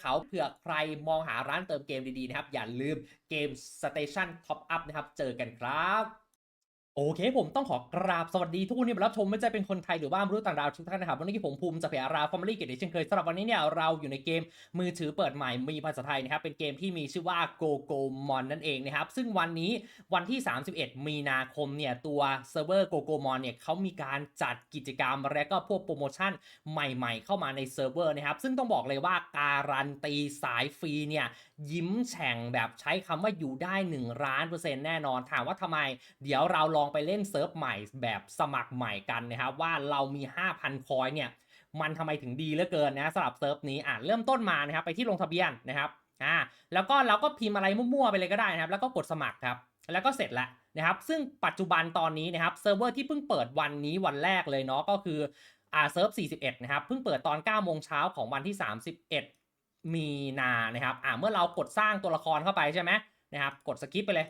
เขาเผื่อใครมองหาร้านเติมเกมดีๆนะครับ อย่าลืมเกม Station Top Up นะครับ เจอกันครับ โอเคผมต้องขอกราบสวัสดีทุกคนที่รับชมไม่ว่าจะเป็นคนไทยหรือว่ามนุษย์ต่างดาวทุกท่านนะครับวันนี้ผมภูมิจะเผยราฟอร์มลี่เกตเช่นเคยสำหรับวันนี้เนี่ยเราอยู่ในเกมมือถือเปิดใหม่มีภาษาไทยนะครับเป็นเกมที่มีชื่อว่า Go Go Mon นั่นเองนะครับซึ่งวันนี้วันที่ 31 มีนาคมเนี่ยตัวเซิร์ฟเวอร์ Go Go Mon เนี่ยเขามีการจัดกิจกรรมและก็พวกโปรโมชั่นใหม่ ๆ เข้ามาในเซิร์ฟเวอร์นะครับซึ่งต้องบอกเลยว่าการันตีสายฟรีเนี่ย ยิ้มแฉ่งแบบใช้คำว่าอยู่ได้1ล้านเปอร์เซ็นต์แน่นอน ถามว่าทำไม เดี๋ยวเราลองไปเล่นเซิร์ฟใหม่แบบสมัครใหม่กันนะครับว่าเรามี 5,000 คอยเนี่ยมันทำไมถึงดีเหลือเกินนะสำหรับเซิร์ฟนี้อะเริ่มต้นมานะครับไปที่ลงทะเบียนนะครับอ่าแล้วก็เราก็พิมพ์อะไรมั่วๆไปเลยก็ได้นะครับ แล้วก็กดสมัครครับแล้วก็เสร็จแล้วนะครับ ซึ่งปัจจุบันตอนนี้นะครับเซิร์ฟเวอร์ที่เพิ่งเปิดวันนี้วันแรกเลยเนาะก็คืออ่าเซิร์ฟ41 นะครับ เพิ่งเปิดตอน9โมงเช้าของวันที่ 31 มีนานะครับอ่าเมื่อเรากดสร้างตัวละครเข้าไปใช่ไหมนะครับ กดสกิปไปเลย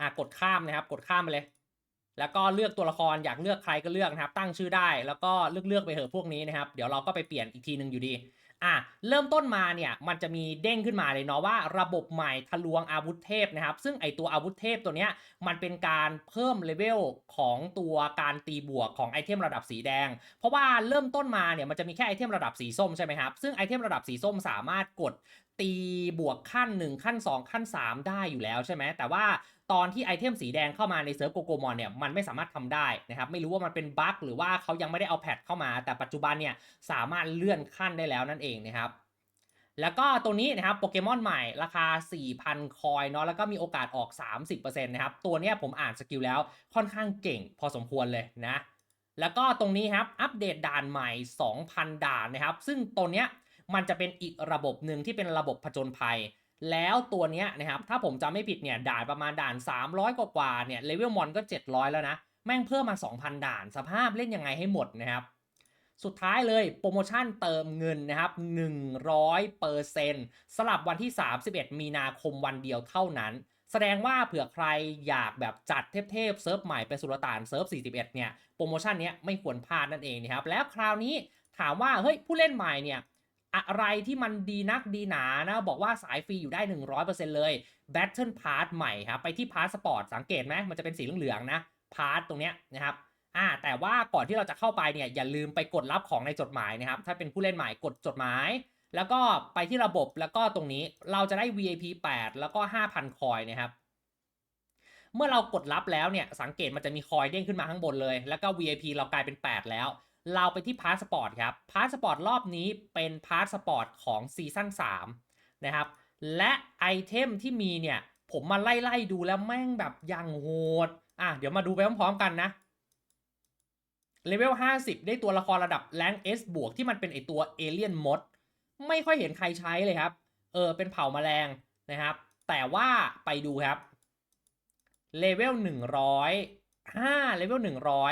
อะกดข้ามนะครับ กดข้ามไปเลย แล้วก็เลือกตัวละครอยากเลือกใครก็เลือกนะครับ ตั้งชื่อได้แล้วก็เลือกเลือกไปเถอะพวกนี้นะครับ เดี๋ยวเราก็ไปเปลี่ยนอีกทีหนึ่งอยู่ดี อะเริ่มต้นมาเนี่ยมันจะมีเด้งขึ้นมาเลยเนาะว่าระบบใหม่ทะลวงอาวุธเทพนะครับ ซึ่งไอตัวอาวุธเทพตัวเนี้ยมันเป็นการเพิ่มเลเวลของตัวการตีบวกของไอเทมระดับสีแดง เพราะว่าเริ่มต้นมาเนี่ยมันจะมีแค่ไอเทมระดับสีส้มใช่ไหมครับซึ่งไอเทมระดับสีส้มสามารถกดตีบวกขั้น 1 ขั้น 2 ขั้น 3 ได้อยู่แล้วใช่ไหมแต่ว่า ตอนที่ไอเทมสีแดงเข้ามาในเซิร์ฟโกโกมอนเนี่ยมันไม่สามารถทำได้นะครับไม่รู้ว่ามันเป็นบั๊กหรือว่าเขายังไม่ได้เอาแพทเข้ามา แต่ปัจจุบันเนี่ยสามารถเลื่อนขั้นได้แล้วนั่นเองนะครับแล้วก็ตัวนี้นะครับโปเกมอนใหม่ราคา 4,000 คอยเนาะแล้วก็มีโอกาสออก 30%นะครับตัวนี้ผมอ่านสกิลแล้วค่อนข้างเก่งพอสมควรเลยนะ แล้วก็ตรงนี้ครับอัปเดตด่านใหม่ 2,000 ด่านนะครับ ซึ่งตัวเนี้ยมันจะเป็นอีกระบบหนึ่งที่เป็นระบบผจญภัย แล้วตัวเนี้ยนะครับถ้าผมจำไม่ผิดเนี่ยด่านประมาณด่าน 300 กว่ากว่าเนี่ยเลเวลมอนก็ 700 แล้วนะ แม่งเพิ่มมา 2,000 ด่าน สภาพเล่นยังไงให้หมดนะครับสุดท้ายเลยโปรโมชั่นเติมเงินนะครับ100%สำหรับวันที่ 31 มีนาคมวันเดียวเท่านั้น แสดงว่าเผื่อใครอยากแบบจัดเทพๆเซิร์ฟใหม่เป็นสุลต่านเซิร์ฟ 41 เนี่ยโปรโมชั่นเนี้ยไม่ควรพลาดนั่นเองนะครับแล้วคราวนี้ถามว่าเฮ้ยผู้เล่นใหม่เนี่ย อะไรที่มันดีนักดีหนานะ บอกว่าสายฟรีอยู่ได้ 100%เลย Battle Pass ใหม่ครับ ไปที่ Pass Sport สังเกตไหมมันจะเป็นสีเหลืองๆนะ Pass ตรงเนี้ยนะครับอ่าแต่ว่าก่อนที่เราจะเข้าไปเนี่ยอย่าลืมไปกดรับของในจดหมายนะครับ ถ้าเป็นผู้เล่นใหม่กดจดหมาย แล้วก็ไปที่ระบบแล้วก็ตรงนี้เราจะได้ VIP 8 แล้วก็ 5,000 คอยนะครับเมื่อเรากดรับแล้วเนี่ยสังเกตมันจะมีคอยเด้งขึ้นมาข้างบนเลย แล้วก็ VIP เรากลายเป็น 8 แล้ว เราไปที่พาสปอร์ตครับพาสปอร์ตรอบนี้เป็นพาสปอร์ตของซีซั่น3นะครับ และไอเทมที่มีเนี่ย ผมมาไล่ๆดูแล้วแม่งแบบยังโหด อะ เดี๋ยวมาดูไปพร้อมๆกันนะเลเวล 50 ได้ตัวละครระดับแรง S บวกที่มันเป็นไอตัวเอเลียนมด ไม่ค่อยเห็นใครใช้เลยครับ เออ เป็นเผ่าแมลงนะครับ แต่ว่าไปดูครับเลเวล100 5เลเวล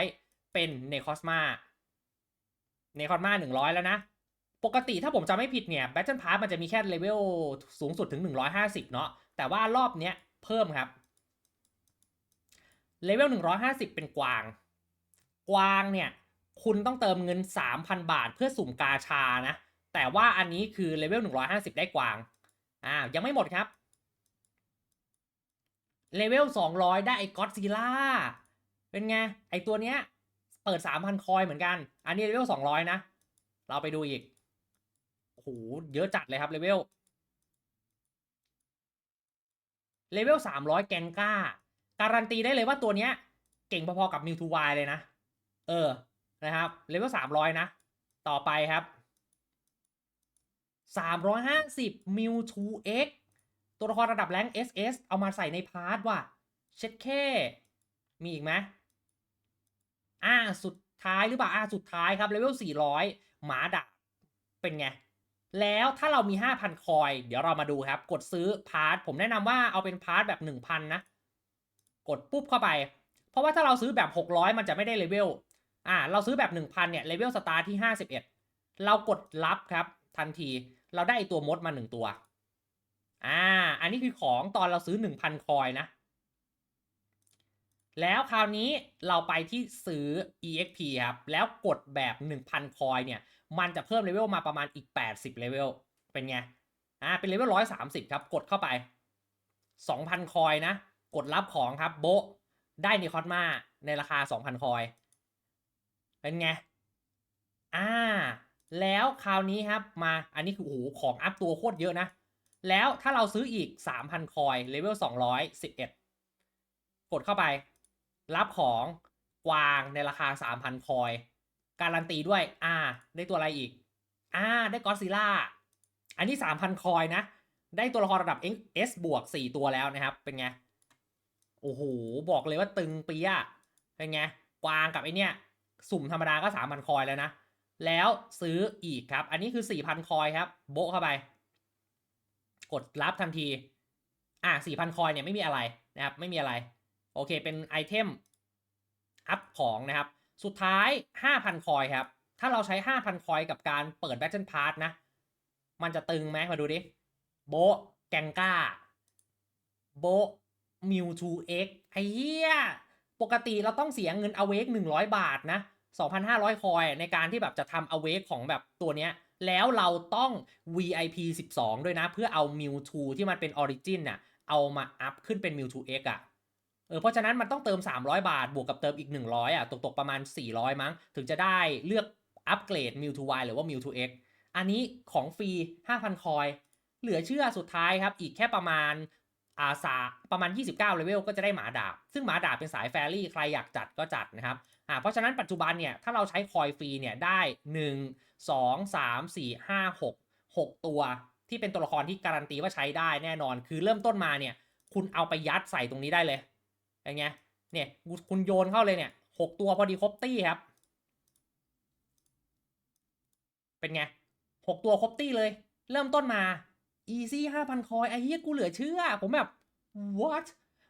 100 เป็นเนคอสมา เนคอสมา100แล้วนะ ปกติถ้าผมจำไม่ผิดเนี่ย b บ t เทิลพาร์มันจะมีแค่เลเวลสูงสุดถึง 150 เนาะแต่ว่ารอบเนี้ยเพิ่มครับเลเวล150 เป็นกวาง กวางเนี่ย คุณต้องเติมเงิน 3,000 บาทเพื่อสุ่มกาชานะ แต่ว่าอันนี้คือเลเวล150 ได้กวางอ่ายังไม่หมดครับเลเวล200 ได้ไอ้ก็อดซิล่าเป็นไง ไอ้ตัวเนี้ย เปิด 3,000 คอยเหมือนกัน อันนี้เลเวล200 นะ เราไปดูอีก โอ้โห เยอะจัดเลยครับเลเวล เลเวล 300 แกงก้า การันตีได้เลยว่าตัวเนี้ย เก่งพอๆกับมิวทูวายเลยนะ เออ นะครับ เลเวล 300 นะ ต่อไปครับ 350มิวทูเอ็กตัวละครระดับแรง SS เอามาใส่ในพาร์ทว่ะ เช็ดแค่ มีอีกไหม อ่าสุดท้ายหรือเปล่าอ่าสุดท้ายครับเลเวล400 หมาดาบเป็นไง แล้วถ้าเรามี 5,000 คอย เดี๋ยวเรามาดูครับ กดซื้อพาร์ทผมแนะนำว่าเอาเป็นพาร์ทแบบ 1,000 นะ กดปุ๊บเข้าไป เพราะว่าถ้าเราซื้อแบบ 600 มันจะไม่ได้เลเวลอ่าเราซื้อแบบ 1,000 เนี่ยเลเวลสตาร์ที่ 51 เรากดรับครับ ทันทีเราได้ไอ้ตัวมดมา 1 ตัว อ่า อันนี้คือของตอนเราซื้อ 1,000 คอยนะ แล้วคราวนี้เราไปที่ซื้อ EXP ครับ แล้วกดแบบ 1,000 คอยเนี่ย มันจะเพิ่มเลเวลมาประมาณอีก 80 เลเวล เป็นไง อ่า เป็นเลเวล 130 ครับ กดเข้าไป 2,000 คอยนะ กดรับของครับ โบได้นิคอตมาในราคา 2,000 คอย เป็นไง อ่า แล้วคราวนี้ครับ มา อันนี้คือโอ้โห ของอัพตัวโคตรเยอะนะ แล้วถ้าเราซื้ออีก 3,000 คอย เลเวล 211 กดเข้าไป รับของกวางในราคา 3,000 คอย การันตีด้วย อ่า ได้ตัวอะไรอีก อ่า ได้กอซิล่า อันนี้ 3,000 คอยนะ ได้ตัวละครระดับ S บวก 4 ตัวแล้วนะครับ เป็นไง โอ้โห บอกเลยว่าตึงปีอะเป็นไง กวางกับไอเนี้ย สุ่มธรรมดาก็ 3,000 คอยแล้วนะ แล้วซื้ออีกครับ อันนี้คือ 4,000 คอยครับ โบะเข้าไป กดรับทันที อะ4,000 คอยเนี่ยไม่มีอะไรนะครับ ไม่มีอะไร โอเคเป็นไอเทมอัพของนะครับ สุดท้าย 5,000 คอยครับ ถ้าเราใช้ 5,000 คอยกับการเปิด Battle Pass นะ มันจะตึงไหมมาดูดิ โบแกงก้า โบมิวทูเอ็กไอ้เหี้ย ปกติเราต้องเสียเงิน Awake 100บาทนะ 2,500 คอยในการที่แบบจะทำ Awake ของแบบตัวเนี้ย แล้วเราต้อง VIP 12 ด้วยนะ เพื่อเอา Mewtwo ที่มันเป็น Origin น่ะ เอามาอัพขึ้นเป็น Mewtwo X อะ เออเพราะฉะนั้นมันต้องเติม 300 บาท บวกกับเติมอีก 100อะตกๆประมาณ 400 มั้ง ถึงจะได้เลือกอัปเกรด Mewtwo Y หรือว่า Mewtwo X อันนี้ของฟรี 5,000 คอย เหลือเชื่อสุดท้ายครับ อีกแค่ประมาณอาสาประมาณ 29เลเวลก็จะได้หมาดาบ ซึ่งหมาดาบเป็นสายแฟรี่ใครอยากจัดก็จัดนะครับอ่าเพราะฉะนั้นปัจจุบันเนี่ย ถ้าเราใช้คอยฟรีเนี่ยได้ 1 2 3 4 5 6 6 ตัว ที่เป็นตัวละครที่การันตีว่าใช้ได้แน่นอน คือเริ่มต้นมาเนี่ย คุณเอาไปยัดใส่ตรงนี้ได้เลย อย่างเงี้ยเนี่ยคุณโยนเข้าเลยเนี่ย6ตัวพอดีครบตี้ครับ เป็นไง6ตัวครบตี้เลย เริ่มต้นมา easy 5,000คอยไอ้เหี้ยกูเหลือเชื่อ ผมแบบ what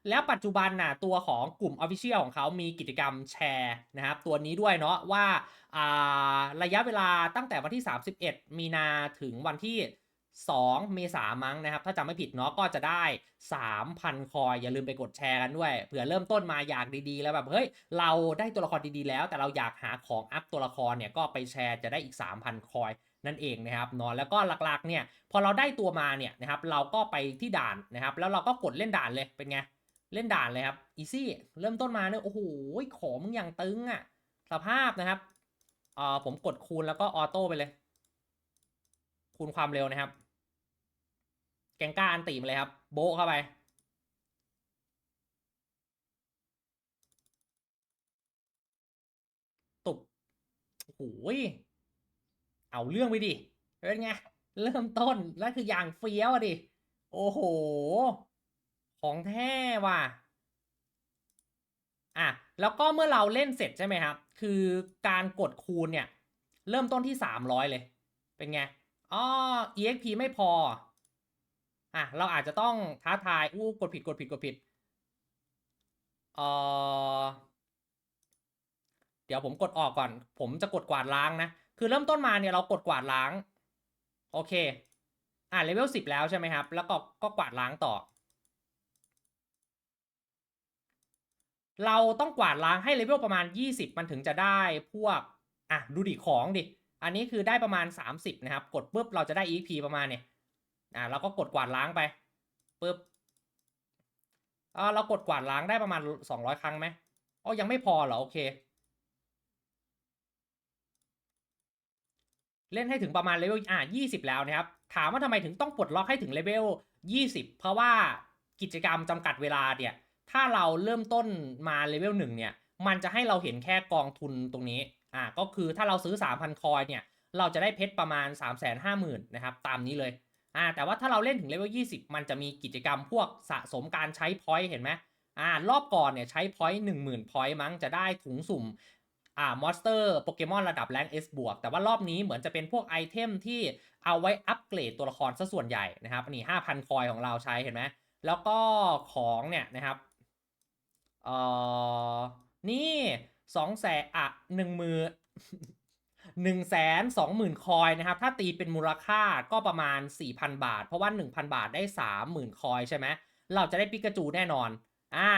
แล้วปัจจุบันน่ะตัวของกลุ่ม Official ของเขามีกิจกรรมแชร์นะครับ ตัวนี้ด้วยเนาะว่าอ่าระยะเวลาตั้งแต่วันที่ 31 มีนาถึงวันที่ 2 เมษามั้งนะครับ ถ้าจำไม่ผิดเนาะก็จะได้ 3,000 คอย อย่าลืมไปกดแชร์กันด้วย เผื่อเริ่มต้นมาอยากดีๆ แล้วแบบ เฮ้ย เราได้ตัวละครดีๆ แล้ว แต่เราอยากหาของอัพตัวละครเนี่ยก็ไปแชร์จะได้อีก 3,000 คอยนั่นเองนะครับเนาะแล้วก็หลักๆเนี่ยพอเราได้ตัวมาเนี่ยนะครับเราก็ไปที่ด่านนะครับ แล้วเราก็กดเล่นด่านเลยเป็นไงเล่นด่านเลยครับอีซี่เริ่มต้นมาเนี่ยโอ้โหของมึงอย่างตึงอะ่ะสภาพนะครับเอ่อผมกดคูณแล้วก็ออโต้ไปเลย คูณความเร็วนะครับ แกงก้าอันตีมเลยครับ โบเข้าไป ตุบโอ้โหยเอาเรื่องไปดิเป็นไง เริ่มต้น แล้วคืออย่างเฟี้ยวอะดิ โอ้โห ของแท้ว่ะอะแล้วก็เมื่อเราเล่นเสร็จใช่ไหมครับ คือการกดคูณเนี่ย เริ่มต้นที่ 300 เลย เป็นไงอ๋อ exp ไม่พอ อะเราอาจจะต้องท้าทายอู้กดผิดกดผิดกดผิดเออเดี๋ยวผมกดออกก่อน ผมจะกดกวาดล้างนะ คือเริ่มต้นมาเนี่ยเรากดกวาดล้าง โอเค อะเลเวล10แล้วใช่ไหมครับ แล้วก็ก็กวาดล้างต่อ เราต้องกวาดล้างให้เลเวลประมาณ 20 มันถึงจะได้พวก อะ ดูดิของดิ อันนี้คือได้ประมาณ 30 นะครับ กดปุ๊บเราจะได้ EP ประมาณเนี่ย อะเราก็กดกวาดล้างไปปุ๊บอ่าเรากดกวาดล้างได้ประมาณ 200 ครั้งไหมอ๋อยังไม่พอเหรอโอเค เล่นให้ถึงประมาณเลเวลอะ20 แล้วนะครับ ถามว่าทำไมถึงต้องปลดล็อกให้ถึงเลเวล20 เพราะว่ากิจกรรมจำกัดเวลาเนี่ยถ้าเราเริ่มต้นมาเลเวล1เนี่ยมันจะให้เราเห็นแค่กองทุนตรงนี้อ่าก็คือถ้าเราซื้อ 3,000 คอยเนี่ยเราจะได้เพชรประมาณ 350,000นะครับตามนี้เลย อ่าแต่ว่าถ้าเราเล่นถึงเลเวล20 มันจะมีกิจกรรมพวกสะสมการใช้พอยต์เห็นไหมอ่ารอบก่อนเนี่ยใช้พอยต์10,000พอยต์มั้งจะได้ถุงสุ่มอ่ามอนสเตอร์โปเกมอนระดับแรง S บวกแต่ว่ารอบนี้เหมือนจะเป็นพวกไอเทมที่เอาไว้อัปเกรดตัวละครซะส่วนใหญ่นะครับนี่5,000คอยของเราใช้เห็นไหมแล้วก็ของเนี่ยนะครับเอ่อนี่สองแสนอะหนึ่งมือ หนึ่งแสนสองหมื่นคอยนะครับ ถ้าตีเป็นมูลค่าก็ประมาณ 4,000 บาท เพราะว่า 1,000 บาทได้ 30,000 คอยใช่ไหม เราจะได้ปิกาจูแน่นอน อ่า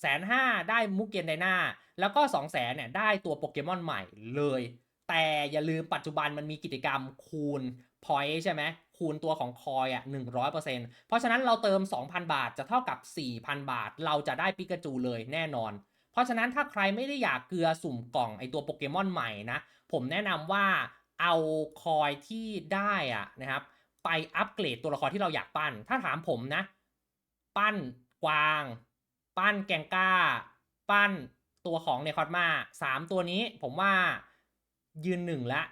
แสนห้าได้มุกเกนไดนาแล้วก็ 2 0 0แสนเนี่ยได้ตัวโปเกมอนใหม่เลย แต่อย่าลืมปัจจุบันมันมีกิจกรรมคูณพอยใช่ไหมคูณตัวของคอยอะ100%เพราะฉะนั้นเราเติม 2,000 บาทจะเท่ากับ 4,000 บาท เราจะได้ปิกาจูเลยแน่นอน เพราะฉะนั้นถ้าใครไม่ได้อยากเกลือสุ่มกล่องไอตัวโปเกมอนใหม่นะ ผมแนะนำว่าเอาคอยที่ได้อะนะครับ ไปอัปเกรดตัวละครที่เราอยากปั้น ถ้าถามผมนะ ปั้นกวาง ปั้นแกงก้า ปั้นตัวของเนคอตมาสามตัวนี้ผมว่ายืนหนึ่งละ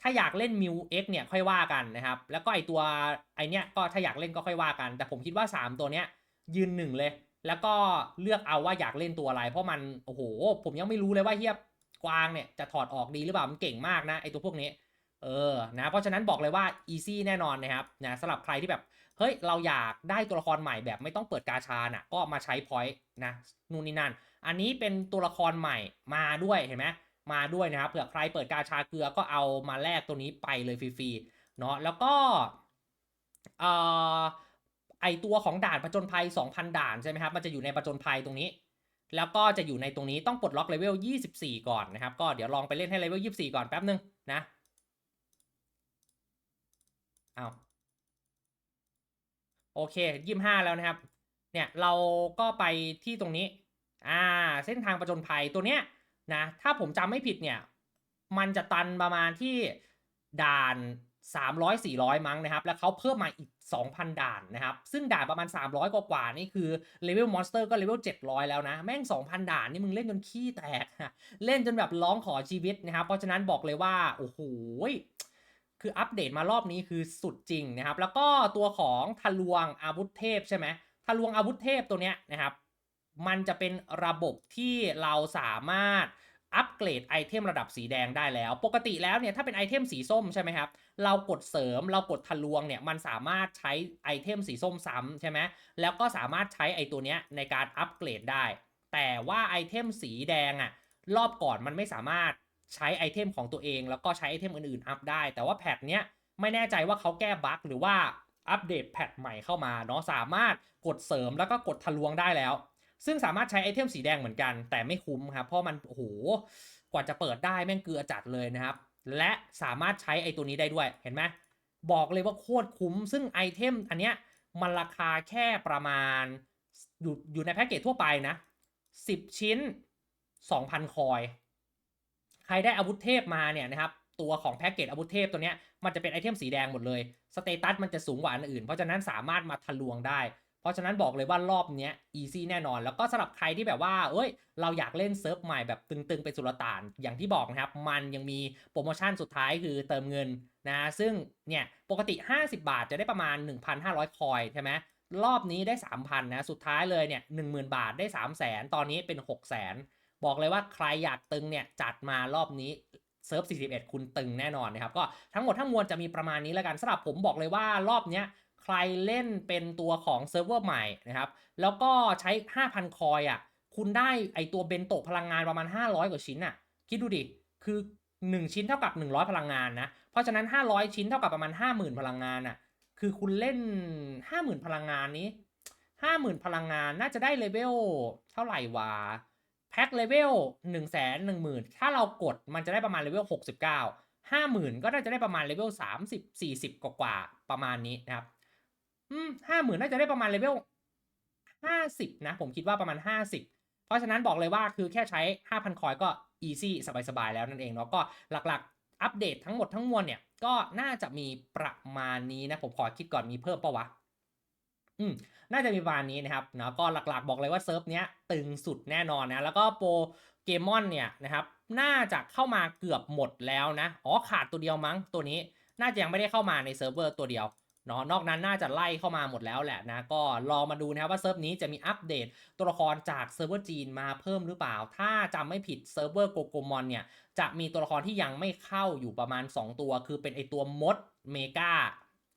ถ้าอยากเล่นมิวเอ็กเนี่ยค่อยว่ากันนะครับ แล้วก็ไอตัวไอเนี้ยก็ถ้าอยากเล่นก็ค่อยว่ากัน แต่ผมคิดว่า 3 ตัวเนี้ยยืนหนึ่งเลย แล้วก็เลือกเอาว่าอยากเล่นตัวอะไร เพราะมันโอ้โห ผมยังไม่รู้เลยว่าเฮีย กวางเนี่ยจะถอดออกดีหรือเปล่ามันเก่งมากนะไอตัวพวกนี้เออนะเพราะฉะนั้นบอกเลยว่า easy แน่นอนนะครับนะสำหรับใครที่แบบเฮ้ยเราอยากได้ตัวละครใหม่แบบไม่ต้องเปิดกาชาน่ะก็มาใช้ point นะนู่นนี่นั่น อันนี้เป็นตัวละครใหม่มาด้วยเห็นไหมมาด้วยนะครับเผื่อใครเปิดกาชาเกลือก็เอามาแลกตัวนี้ไปเลยฟรีๆเนาะแล้วก็เอ่อไอตัวของด่านประจนภัย 2,000 ด่านใช่ไหมครับมันจะอยู่ในประจนภัยตรงนี้ แล้วก็จะอยู่ในตรงนี้ต้องปลดล็อกเลเวล 24 ก่อนนะครับ ก็เดี๋ยวลองไปเล่นให้เลเวล 24 ก่อนแป๊บนึงนะเอาโอเค 25 แล้วนะครับ เนี่ยเราก็ไปที่ตรงนี้ อ่า เส้นทางประจนภัยตัวเนี้ยนะ ถ้าผมจำไม่ผิดเนี่ย มันจะตันประมาณที่ด่าน 300 400 มั้งนะครับ แล้วเขาเพิ่มมาอีก 2,000 ด่านนะครับ ซึ่งด่านประมาณ 300 กว่ากว่านี่คือเลเวลมอนสเตอร์ก็เลเวล700 แล้วนะ แม่ง 2,000 ด่านนี่มึงเล่นจนขี้แตก เล่นจนแบบร้องขอชีวิตนะครับ เพราะฉะนั้นบอกเลยว่า โอ้โหคืออัปเดตมารอบนี้คือสุดจริงนะครับ แล้วก็ตัวของทะลวงอาวุธเทพใช่ไหมทะลวงอาวุธเทพตัวเนี้ยนะครับ มันจะเป็นระบบที่เราสามารถ อัปเกรดไอเทมระดับสีแดงได้แล้ว ปกติแล้วเนี่ยถ้าเป็นไอเทมสีส้มใช่ไหมครับ เรากดเสริมเรากดทะลวงเนี่ยมันสามารถใช้ไอเทมสีส้มซ้ำใช่ไหมแล้วก็สามารถใช้ไอตัวเนี้ยในการอัปเกรดได้ แต่ว่าไอเทมสีแดงอะรอบก่อนมันไม่สามารถใช้ไอเทมของตัวเอง แล้วก็ใช้ไอเทมอื่นๆอัพได้ แต่ว่าแพทเนี้ยไม่แน่ใจว่าเขาแก้บั๊กหรือว่าอัปเดตแพทใหม่เข้ามาเนาะสามารถกดเสริมแล้วก็กดทะลวงได้แล้ว ซึ่งสามารถใช้ไอเทมสีแดงเหมือนกัน แต่ไม่คุ้มครับ เพราะมันโอ้โหกว่าจะเปิดได้แม่งเกลือจัดเลยนะครับ และสามารถใช้ไอตัวนี้ได้ด้วยเห็นไหมบอกเลยว่าโคตรคุ้ม ซึ่งไอเทมอันเนี้ยมันราคาแค่ประมาณ อยู่อยู่ในแพ็กเกจทั่วไปนะ 10 ชิ้น 2,000 คอย ใครได้อาวุธเทพมาเนี่ยนะครับตัวของแพ็กเกจอาวุธเทพตัวเนี้ยมันจะเป็นไอเทมสีแดงหมดเลย สเตตัสมันจะสูงกว่าอันอื่น เพราะฉะนั้นสามารถมาทะลวงได้ เพราะฉะนั้นบอกเลยว่ารอบเนี้ยอีซี่แน่นอน แล้วก็สำหรับใครที่แบบว่า เอ้ย เราอยากเล่นเซิร์ฟใหม่แบบตึงๆ เป็นสุลต่าน อย่างที่บอกนะครับ มันยังมีโปรโมชั่นสุดท้ายคือเติมเงินนะ ซึ่งเนี่ย ปกติ 50 บาทจะได้ประมาณ 1,500 คอยใช่ไหมรอบนี้ได้ 3,000 นะ สุดท้ายเลยเนี่ย 10,000 บาทได้ 300,000 ตอนนี้เป็น 600,000 บอกเลยว่าใครอยากตึงเนี่ยจัดมารอบนี้เซิร์ฟ 41 คุณตึงแน่นอนนะครับ ก็ทั้งหมดทั้งมวลจะมีประมาณนี้แล้วกันสำหรับผมบอกเลยว่ารอบเนี้ย ใครเล่นเป็นตัวของเซิร์ฟเวอร์ใหม่นะครับ แล้วก็ใช้ 5,000 คอยอะ คุณได้ไอตัวเบนโตะพลังงานประมาณ 500 กว่าชิ้นอะ คิดดูดิ คือ 1 ชิ้นเท่ากับ 100 พลังงานนะ เพราะฉะนั้น 500 ชิ้นเท่ากับประมาณ 50,000 พลังงานอะ คือคุณเล่น 50,000 พลังงานนี้ 50,000 พลังงานน่าจะได้เลเวลเท่าไหร่วะ แพ็คเลเวล1 1 0 0 0 0 ถ้าเรากดมันจะได้ประมาณเลเวล 69 50,000 ก็น่าจะได้ประมาณเลเวล30 40 กว่าๆประมาณนี้นะครับ ห้าหมื่นน่าจะได้ประมาณเลเวลห้าสิบนะ ผมคิดว่าประมาณห้าสิบเพราะฉะนั้นบอกเลยว่าคือแค่ใช้ห้าพันคอยก็อีซี่สบายๆแล้วนั่นเองเนาะก็หลักๆ อัปเดตทั้งหมดทั้งมวลเนี่ย ก็น่าจะมีประมาณนี้นะ ผมขอคิดก่อนมีเพิ่มปะวะอืมน่าจะมีประมาณนี้นะครับเนาะก็หลักๆ บอกเลยว่าเซิร์ฟเนี้ยตึงสุดแน่นอนนะแล้วก็โปรเกมอนเนี่ยนะครับน่าจะเข้ามาเกือบหมดแล้วนะ อ๋อขาดตัวเดียวมั้งตัวนี้ น่าจะยังไม่ได้เข้ามาในเซิร์ฟเวอร์ตัวเดียว เนาะนอกนั้นน่าจะไล่เข้ามาหมดแล้วแหละนะ ก็รอมาดูนะครับว่าเซิร์ฟนี้จะมีอัปเดตตัวละครจากเซิร์ฟเวอร์จีนมาเพิ่มหรือเปล่า ถ้าจำไม่ผิดเซิร์ฟเวอร์โกโกมอนเนี่ยจะมีตัวละครที่ยังไม่เข้าอยู่ประมาณ 2 ตัว คือเป็นไอตัวมดเมกา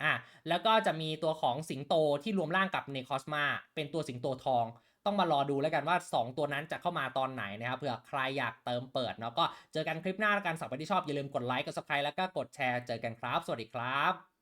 อะแล้วก็จะมีตัวของสิงโตที่รวมร่างกับเนคอสมาเป็นตัวสิงโตทองต้องมารอดูแล้วกันว่า 2 ตัวนั้นจะเข้ามาตอนไหนนะครับเผื่อใครอยากเติมเปิดเนาะก็เจอกันคลิปหน้าแล้วกันสำหรับที่ชอบอย่าลืมกดไลค์กด subscribe แล้วก็กดแชร์เจอกันครับ สวัสดีครับ